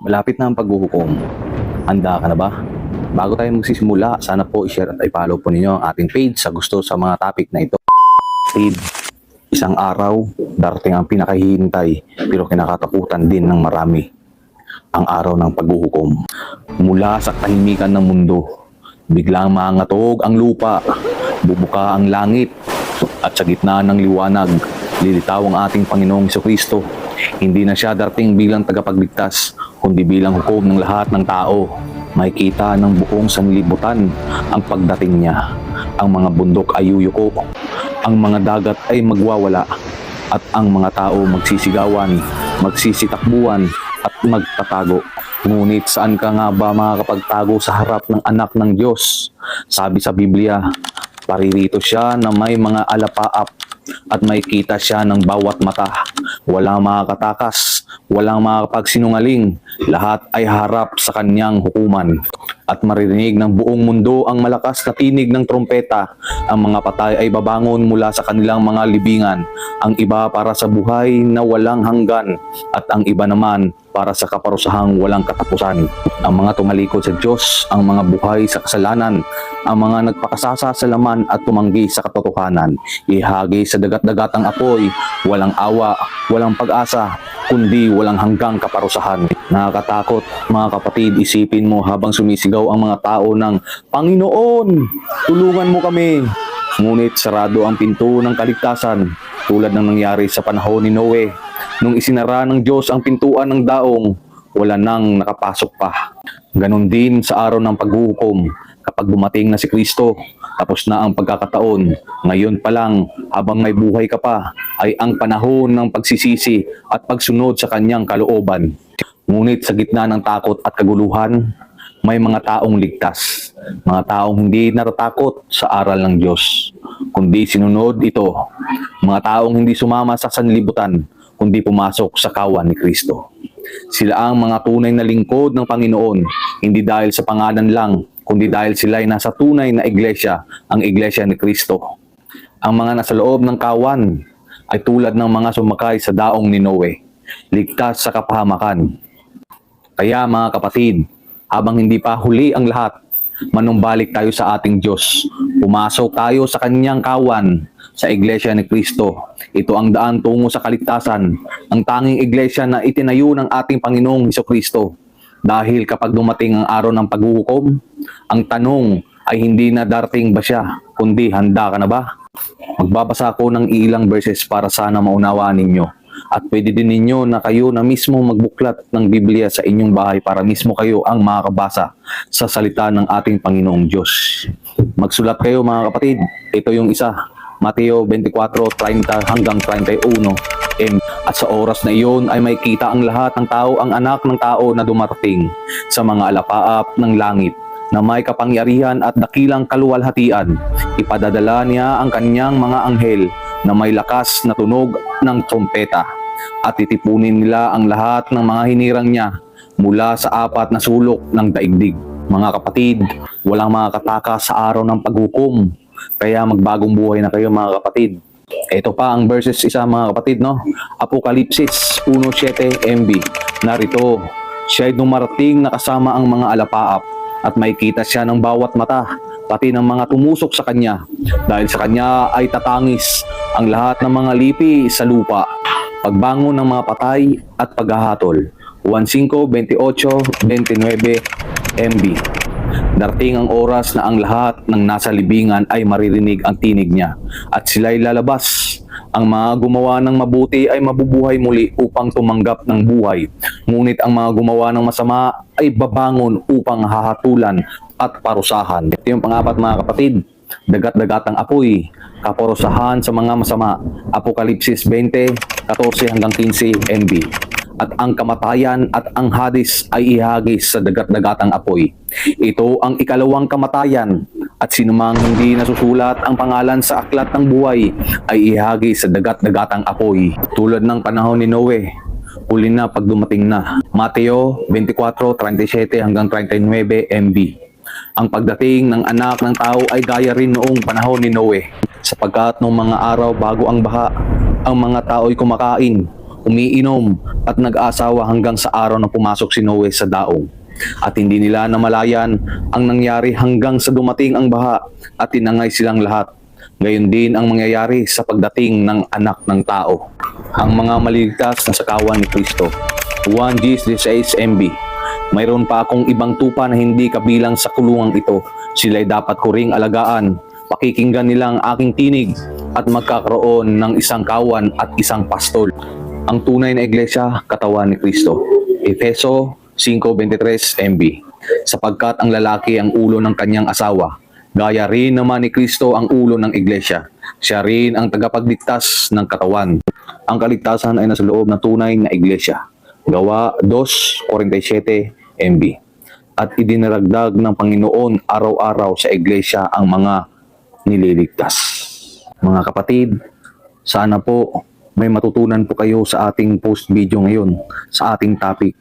Malapit na ang paghuhukom. Handa ka na ba? Bago tayo magsisimula, sana po i-share at i-follow po ninyo ang ating page sa gusto sa mga topic na ito. Page, isang araw, darating ang pinakahihintay pero kinakatakutan din ng marami. Ang araw ng paghuhukom. Mula sa tahimikan ng mundo, biglang mangatog ang lupa, bubuka ang langit, at sa gitna ng liwanag, lilitaw ang ating Panginoong Kristo. Hindi na siya darating bilang tagapagligtas, kundi bilang hukom ng lahat ng tao. Makikita ng buong sanlibutan ang pagdating niya. Ang mga bundok ay yuyuko, ang mga dagat ay magwawala, at ang mga tao magsisigawan, magsisitakbuhan, at magtatago. Ngunit saan ka nga ba makakapagtago sa harap ng anak ng Diyos? Sabi sa Biblia, paririto siya na may mga alapaap at may kita siya ng bawat mata. Walang makakatakas, walang makakapagsinungaling, lahat ay harap sa kanyang hukuman. At maririnig ng buong mundo ang malakas na tinig ng trompeta. Ang mga patay ay babangon mula sa kanilang mga libingan. Ang iba para sa buhay na walang hanggan at ang iba naman para sa kaparusahang walang katapusan. Ang mga tumalikod sa Diyos, ang mga buhay sa kasalanan, ang mga nagpakasasa sa laman at tumanggi sa katotohanan, ihagi sa dagat-dagatang apoy, walang awa, walang pag-asa, kundi walang hanggang kaparusahan. Nakakatakot, mga kapatid, isipin mo habang sumisigaw ang mga tao ng, Panginoon, tulungan mo kami. Ngunit sarado ang pinto ng kaligtasan tulad ng nangyari sa panahon ni Noe. Nung isinara ng Diyos ang pintuan ng daong, wala nang nakapasok pa. Ganon din sa araw ng paghuhukom. Kapag dumating na si Kristo, tapos na ang pagkakataon. Ngayon pa lang, habang may buhay ka pa, ay ang panahon ng pagsisisi at pagsunod sa kanyang kalooban. Ngunit sa gitna ng takot at kaguluhan, may mga taong ligtas, mga taong hindi natatakot sa aral ng Diyos, kundi sinunod ito, mga taong hindi sumama sa sanlibutan, kundi pumasok sa kawan ni Kristo. Sila ang mga tunay na lingkod ng Panginoon, hindi dahil sa pangalan lang, kundi dahil sila ay nasa tunay na iglesia, ang iglesia ni Kristo. Ang mga nasa loob ng kawan ay tulad ng mga sumakay sa daong ni Noe, ligtas sa kapahamakan. Kaya mga kapatid, habang hindi pa huli ang lahat, manumbalik tayo sa ating Diyos. Pumasok tayo sa kanyang kawan, sa iglesia ni Kristo. Ito ang daan tungo sa kaligtasan, ang tanging iglesia na itinayo ng ating Panginoong Heso Kristo. Dahil kapag dumating ang araw ng paghuhukom, ang tanong ay hindi na darating ba siya, kundi handa ka na ba? Magbabasa ako ng ilang verses para sana maunawaan ninyo. At pwede din ninyo na kayo na mismo magbuklat ng Biblia sa inyong bahay para mismo kayo ang makakabasa sa salita ng ating Panginoong Diyos. Magsulat kayo mga kapatid. Ito yung isa. Mateo 24:30 hanggang 31. M. At sa oras na iyon ay may kita ang lahat ng tao ang anak ng tao na dumarating sa mga alapaap ng langit na may kapangyarihan at dakilang kaluwalhatian. Ipadadala niya ang kanyang mga anghel na may lakas na tunog ng trompeta at titipunin nila ang lahat ng mga hinirang niya mula sa apat na sulok ng daigdig. Mga kapatid, walang makakatakas sa araw ng paghukom. Kaya magbagong buhay na kayo mga kapatid. Ito pa ang verses isa mga kapatid, no? Apokalipsis 1.7 MB. Narito, siya'y dumarating na kasama ang mga alapaap at may kita siya ng bawat mata, pati ng mga tumusok sa kanya. Dahil sa kanya ay tatangis ang lahat ng mga lipi sa lupa, pagbangon ng mga patay at paghahatol. 15.28.29 MB. Darating ang oras na ang lahat ng nasa libingan ay maririnig ang tinig niya at sila'y lalabas. Ang mga gumawa ng mabuti ay mabubuhay muli upang tumanggap ng buhay. Ngunit ang mga gumawa ng masama ay babangon upang hahatulan at parusahan. Ito yung pangapat mga kapatid. Dagat-dagatang apoy, kaparusahan sa mga masama. Apokalipsis 20, 14 hanggang 15 MB at ang kamatayan at ang hadis ay ihagis sa dagat-dagatang apoy. Ito ang ikalawang kamatayan at sinumang hindi nasusulat ang pangalan sa aklat ng buhay ay ihagis sa dagat-dagatang apoy. Tulad ng panahon ni Noe, huli na pag dumating na. Mateo 24:37 hanggang 39 MB. Ang pagdating ng anak ng tao ay gaya rin noong panahon ni Noe. Sapagkat noong mga araw bago ang baha, ang mga tao ay kumakain, umiinom at nag-asawa hanggang sa araw na pumasok si Noe sa daong. At hindi nila namalayan ang nangyari hanggang sa dumating ang baha at tinangay silang lahat. Gayon din ang mangyayari sa pagdating ng anak ng tao. Ang mga maliligtas na sakawan ni Kristo. 1 Gs 16 MB. Mayroon pa akong ibang tupa na hindi kabilang sa kulungang ito. Sila'y dapat ko ring alagaan. Pakikinggan nila ang aking tinig at magkakaroon ng isang kawan at isang pastol. Ang tunay na iglesia, katawan ni Kristo. Efeso 5.23 MB. Sapagkat ang lalaki ang ulo ng kanyang asawa, gaya rin naman ni Kristo ang ulo ng iglesia. Siya rin ang tagapagligtas ng katawan. Ang kaligtasan ay nasa loob ng tunay na iglesia. Gawa 2.47 MB. At idinaragdag ng Panginoon araw-araw sa iglesia ang mga nililigtas. Mga kapatid, sana po may matutunan po kayo sa ating post video ngayon, sa ating topic.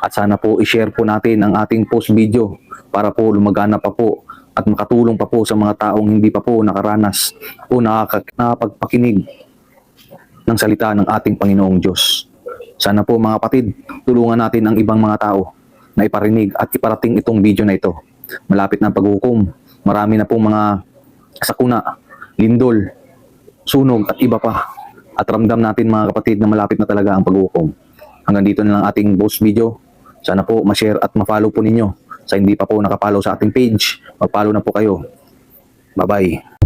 At sana po i-share po natin ang ating post video para po lumagana pa po at makatulong pa po sa mga taong hindi pa po nakaranas o nakapagpakinig ng salita ng ating Panginoong Diyos. Sana po mga kapatid, tulungan natin ang ibang mga tao na iparinig at iparating itong video na ito. Malapit na paghukom. Marami na pong mga sakuna, lindol, sunog at iba pa. At ramdam natin mga kapatid na malapit na talaga ang paghukom. Hanggang dito na lang ating post video. Sana po ma-share at ma-follow po ninyo. Sa hindi pa po nakapollow sa ating page, mag-follow na po kayo. Bye-bye.